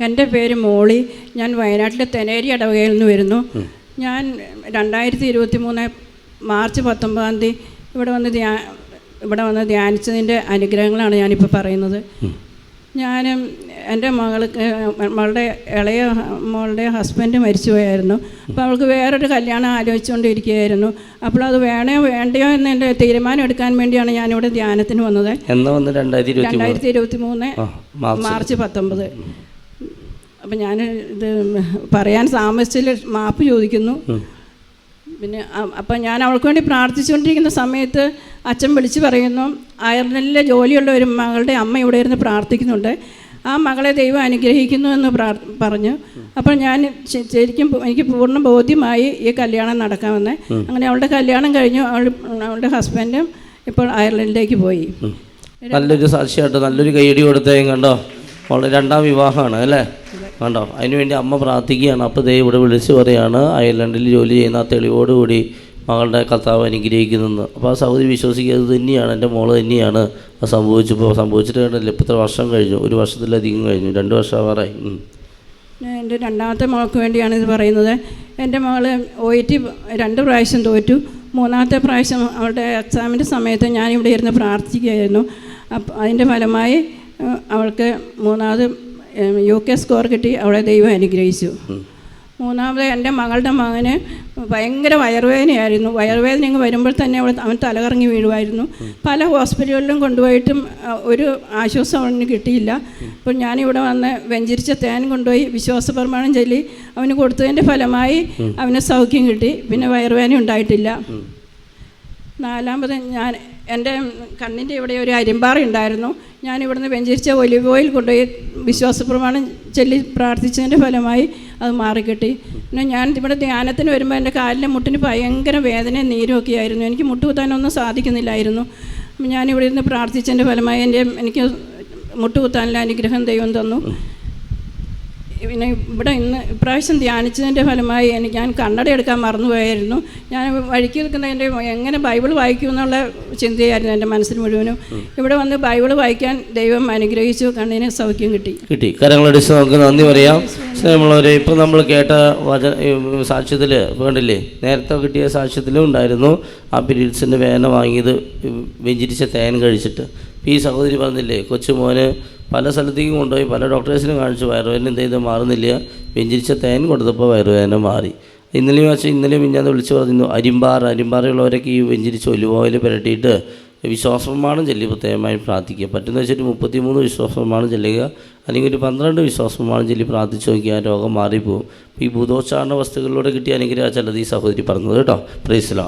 എന്റെ പേര് മോളി. ഞാൻ വയനാട്ടിലെ തെനേരി ഇടവകയിൽ നിന്ന് വരുന്നു. ഞാൻ രണ്ടായിരത്തി ഇരുപത്തി മൂന്ന് മാർച്ച് പത്തൊമ്പതാം തീയതി ഇവിടെ വന്ന് ധ്യാ ഇവിടെ വന്ന് ധ്യാനിച്ചതിന്റെ അനുഗ്രഹങ്ങളാണ് ഞാനിപ്പോൾ പറയുന്നത്. ഞാൻ എന്റെ മകൾക്ക് മകളുടെ ഇളയ മോളുടെ ഹസ്ബൻഡ് മരിച്ചുപോയായിരുന്നു. അപ്പോൾ അവൾക്ക് വേറൊരു കല്യാണം ആലോചിച്ചുകൊണ്ടിരിക്കുകയായിരുന്നു. അപ്പോൾ അത് വേണോ വേണ്ടയോ എന്ന് എന്റെ തീരുമാനം എടുക്കാൻ വേണ്ടിയാണ് ഞാനിവിടെ ധ്യാനത്തിന് വന്നത്. രണ്ടായിരത്തി ഇരുപത്തി മൂന്ന് മാർച്ച്. പത്തൊമ്പത്. അപ്പം ഞാൻ ഇത് പറയാൻ താമസിച്ചതിൽ മാപ്പ് ചോദിക്കുന്നു. പിന്നെ അപ്പം ഞാൻ അവൾക്ക് വേണ്ടി പ്രാർത്ഥിച്ചുകൊണ്ടിരിക്കുന്ന സമയത്ത് അച്ഛൻ വിളിച്ച് പറയുന്നു അയർലൻഡിലെ ജോലിയുള്ള ഒരു മകളുടെ അമ്മ ഇവിടെ ഇരുന്ന് പ്രാർത്ഥിക്കുന്നുണ്ട്. ആ മകളെ ദൈവം അനുഗ്രഹിക്കുന്നു എന്ന് പ്രാർ പറഞ്ഞു. അപ്പോൾ ഞാൻ ശരിക്കും എനിക്ക് പൂർണ ബോധ്യമായി ഈ കല്യാണം നടക്കാമെന്ന്. അങ്ങനെ അവളുടെ കല്യാണം കഴിഞ്ഞു അവൾ അവളുടെ ഹസ്ബൻഡും ഇപ്പോൾ അയർലൻഡിലേക്ക് പോയി. നല്ലൊരു സാക്ഷിയായിട്ട് നല്ലൊരു കൈയടി കൊടുത്തേയും കണ്ടോ? അവളുടെ രണ്ടാം വിവാഹമാണ് അല്ലേ? കണ്ടോ അതിനുവേണ്ടി അമ്മ പ്രാർത്ഥിക്കുകയാണ്. അപ്പോൾ ദൈവം ഇവിടെ വിളിച്ച് പറയാണ് അയർലൻഡിൽ ജോലി ചെയ്യുന്ന ആ തെളിവോടുകൂടി മകളുടെ കർത്താവ് അനുഗ്രഹിക്കുന്നതെന്ന് അപ്പോൾ ആ സൗദി വിശ്വസിക്കുന്നത് തന്നെയാണ് എന്റെ മോൾ തന്നെയാണ്. അത് സംഭവിച്ചപ്പോൾ സംഭവിച്ചിട്ട് കണ്ടല്ലോ ഇത്ര വർഷം കഴിഞ്ഞു. ഒരു വർഷത്തിലധികം കഴിഞ്ഞു. രണ്ട്. ഞാൻ എന്റെ രണ്ടാമത്തെ മോൾക്ക് വേണ്ടിയാണ് ഇത് പറയുന്നത്. എന്റെ മകൾ ഒ ടി രണ്ട് പ്രാവശ്യം തോറ്റു. മൂന്നാമത്തെ പ്രാവശ്യം അവളുടെ എക്സാമിന്റെ സമയത്ത് ഞാനിവിടെ ഇരുന്ന് പ്രാർത്ഥിക്കുകയായിരുന്നു. അപ്പം അതിന്റെ ഫലമായി അവൾക്ക് മൂന്നാമത് യു കെ സ്കോർ കിട്ടി. അവിടെ ദൈവം അനുഗ്രഹിച്ചു. മൂന്നാമത് എന്റെ മകളുടെ മകന് ഭയങ്കര വയറുവേദനയായിരുന്നു. വയറുവേദന ഇങ്ങ് വരുമ്പോൾ തന്നെ അവൾ അവൻ തലകറങ്ങി വീഴുമായിരുന്നു. പല ഹോസ്പിറ്റലുകളിലും കൊണ്ടുപോയിട്ടും ഒരു ആശ്വാസം അവന് കിട്ടിയില്ല. അപ്പോൾ ഞാനിവിടെ വന്ന് വെഞ്ചരിച്ച തേൻ കൊണ്ടുപോയി വിശ്വാസ പ്രമാണം ചൊല്ലി അവന് കൊടുത്തതിന്റെ ഫലമായി അവന് സൗഖ്യം കിട്ടി. പിന്നെ വയറുവേദന ഉണ്ടായിട്ടില്ല. നാലാമത് ഞാൻ എന്റെ കണ്ണിന്റെ ഇവിടെ ഒരു അരിമ്പാറ ഉണ്ടായിരുന്നു. ഞാൻ ഇവിടുന്ന് വെഞ്ചരിച്ച ഒലിവ് ഓയിൽ കൊണ്ടുപോയി വിശ്വാസപ്രമാണം ചൊല്ലി പ്രാർത്ഥിച്ചതിന്റെ ഫലമായി അത് മാറിക്കിട്ടി. പിന്നെ ഞാൻ ഇവിടെ ധ്യാനത്തിന് വരുമ്പോൾ എന്റെ കാലിന്റെ മുട്ടിന് ഭയങ്കര വേദനയും നീരുമൊക്കെ ആയിരുന്നു. എനിക്ക് മുട്ടുകുത്താനൊന്നും സാധിക്കുന്നില്ലായിരുന്നു. ഞാൻ ഞാനിവിടെ ഇരുന്ന് പ്രാർത്ഥിച്ചതിന്റെ ഫലമായി എന്റെ എനിക്ക് മുട്ടുകുത്താനുള്ള അനുഗ്രഹം ദൈവം തന്നു. പിന്നെ ഇവിടെ ഇന്ന് ഇപ്രാവശ്യം ധ്യാനിച്ചതിന്റെ ഫലമായി എനിക്ക് ഞാൻ കണ്ണട എടുക്കാൻ മറന്നുപോയായിരുന്നു. ഞാൻ വഴിക്ക് നിൽക്കുന്നതിന്റെ എങ്ങനെ ബൈബിൾ വായിക്കും എന്നുള്ള ചിന്തയായിരുന്നു എന്റെ മനസ്സിൽ മുഴുവനും. ഇവിടെ വന്ന് ബൈബിൾ വായിക്കാൻ ദൈവം അനുഗ്രഹിച്ചു കണ്ണിന് സൗഖ്യം കിട്ടി. കിട്ടി. കരങ്ങളടിച്ച് നമുക്ക് നന്ദി പറയാം. സ്നേഹമുള്ളവരെ ഇപ്പം നമ്മൾ കേട്ട വചന സാക്ഷ്യത്തിൽ വേണ്ടില്ലേ? നേരത്തെ കിട്ടിയ സാക്ഷ്യത്തിലും ഉണ്ടായിരുന്നു. ആ പീരീഡ്സിന്റെ വേദന വാങ്ങിയത് വെഞ്ചിരിച്ച തേൻ കഴിച്ചിട്ട്. ഈ സഹോദരി പറഞ്ഞില്ലേ കൊച്ചുമോന് പല സ്ഥലത്തേക്കും കൊണ്ടുപോയി പല ഡോക്ടേഴ്സിനും കാണിച്ചു വയറുവേദന എന്ത് ചെയ്ത്? മാറുന്നില്ല. വെഞ്ചിരിച്ച തേൻ കൊടുത്തപ്പോൾ വയറുവേദന മാറി. ഇന്നലെയും വെച്ചാൽ ഇന്നലെയും മിഞ്ഞാന്ന് വിളിച്ച് പറഞ്ഞു അരിമ്പാറ അരിമ്പാറയുള്ളവരൊക്കെ ഈ വെഞ്ചിരിച്ച് ഒലിവോയിൽ പുരട്ടിയിട്ട് വിശ്വാസപ്രമാണം ചൊല്ലി പ്രത്യേകമായി പ്രാർത്ഥിക്കുക. പറ്റുന്ന വെച്ചിട്ട് മുപ്പത്തിമൂന്ന് വിശ്വാസപ്രമാണം ചെല്ലുക അല്ലെങ്കിൽ ഒരു പന്ത്രണ്ട് വിശ്വാസപ്രമാണം ചൊല്ലി പ്രാർത്ഥിച്ച് നോക്കിയാൽ രോഗം മാറിപ്പോകും ഈ ഭൂതോച്ചാരണ വസ്തുക്കളിലൂടെ കിട്ടിയ അനുഗ്രഹം ചിലത് ഈ സഹോദരി പറഞ്ഞത് കേട്ടോ. പ്രൈസിലോ